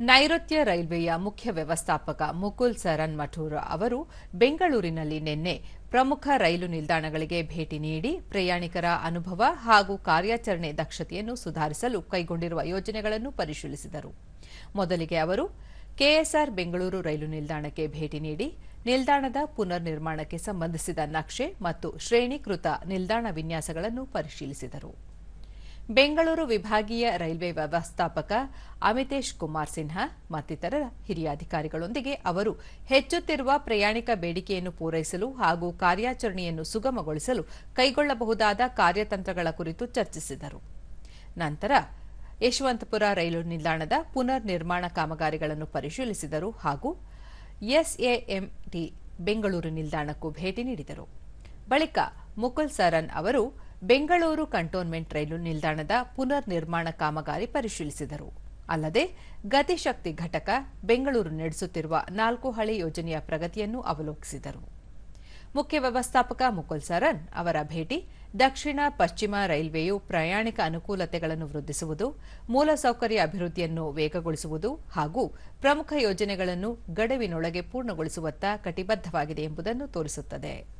ನೈಋತ್ಯ ರೈಲ್ವೆಯ ಮುಖ್ಯ ವ್ಯವಸ್ಥಾಪಕ ಮುಕುಲ್ ಸರನ್ ಮಠೂರ್ ಅವರು ಬೆಂಗಳೂರಿನಲ್ಲಿ ನಿನ್ನೆ ಪ್ರಮುಖ ರೈಲು ನಿಲ್ದಾಣಗಳಿಗೆ ಭೇಟಿ ನೀಡಿ ಪ್ರಯಾಣಿಕರ ಅನುಭವ ಹಾಗೂ ಕಾರ್ಯಾಚರಣೆ ದಕ್ಷತೆಯನ್ನು ಸುಧಾರಿಸಲು ಕೈಗೊಂಡಿರುವ ಯೋಜನೆಗಳನ್ನು ಪರಿಶೀಲಿಸಿದರು. ಮೊದಲಿಗೆ ಅವರು ಕೆಎಸ್ಆರ್ ಬೆಂಗಳೂರು ರೈಲು ನಿಲ್ದಾಣಕ್ಕೆ ಭೇಟಿ ನೀಡಿ ನಿಲ್ದಾಣದ ಪುನರ್ ನಿರ್ಮಾಣಕ್ಕೆ ಸಂಬಂಧಿಸಿದ ನಕ್ಷೆ ಮತ್ತು ಶ್ರೇಣೀಕೃತ ನಿಲ್ದಾಣ ವಿನ್ಯಾಸಗಳನ್ನು ಪರಿಶೀಲಿಸಿದರು. ಬೆಂಗಳೂರು ವಿಭಾಗೀಯ ರೈಲ್ವೆ ವ್ಯವಸ್ಥಾಪಕ ಅಮಿತೇಶ್ ಕುಮಾರ್ ಸಿನ್ಹಾ ಮತ್ತಿತರ ಹಿರಿಯ ಅಧಿಕಾರಿಗಳೊಂದಿಗೆ ಅವರು ಹೆಚ್ಚುತ್ತಿರುವ ಪ್ರಯಾಣಿಕ ಬೇಡಿಕೆಯನ್ನು ಪೂರೈಸಲು ಹಾಗೂ ಕಾರ್ಯಾಚರಣೆಯನ್ನು ಸುಗಮಗೊಳಿಸಲು ಕೈಗೊಳ್ಳಬಹುದಾದ ಕಾರ್ಯತಂತ್ರಗಳ ಕುರಿತು ಚರ್ಚಿಸಿದರು. ನಂತರ ಯಶವಂತಪುರ ರೈಲು ನಿಲ್ದಾಣದ ಪುನರ್ ನಿರ್ಮಾಣ ಕಾಮಗಾರಿಗಳನ್ನು ಪರಿಶೀಲಿಸಿದರು ಹಾಗೂ ಎಸ್ಎಎಂಟಿ ಬೆಂಗಳೂರು ನಿಲ್ದಾಣಕ್ಕೂ ಭೇಟಿ ನೀಡಿದರು. ಬಳಿಕ ಮುಕುಲ್ ಸರನ್ ಅವರು ಬೆಂಗಳೂರು ಕಂಟೋನ್ಮೆಂಟ್ ರೈಲು ನಿಲ್ದಾಣದ ಪುನರ್ ನಿರ್ಮಾಣ ಕಾಮಗಾರಿ ಪರಿಶೀಲಿಸಿದರು. ಅಲ್ಲದೆ ಗತಿಶಕ್ತಿ ಘಟಕ ಬೆಂಗಳೂರು ನಡೆಸುತ್ತಿರುವ ನಾಲ್ಕು ಹಳಿ ಯೋಜನೆಯ ಪ್ರಗತಿಯನ್ನು ಅವಲೋಕಿಸಿದರು. ಮುಖ್ಯ ವ್ಯವಸ್ಥಾಪಕ ಮುಕುಲ್ ಸರನ್ ಅವರ ಭೇಟಿ ದಕ್ಷಿಣ ಪಶ್ಚಿಮ ರೈಲ್ವೆಯು ಪ್ರಯಾಣಿಕ ಅನುಕೂಲತೆಗಳನ್ನು ವೃದ್ಧಿಸುವುದು ಮೂಲಸೌಕರ್ಯ ಅಭಿವೃದ್ಧಿಯನ್ನು ವೇಗಗೊಳಿಸುವುದು ಹಾಗೂ ಪ್ರಮುಖ ಯೋಜನೆಗಳನ್ನು ಗಡುವಿನೊಳಗೆ ಪೂರ್ಣಗೊಳಿಸುವತ್ತ ಕಟಿಬದ್ದವಾಗಿದೆ ಎಂಬುದನ್ನು ತೋರಿಸುತ್ತದೆ.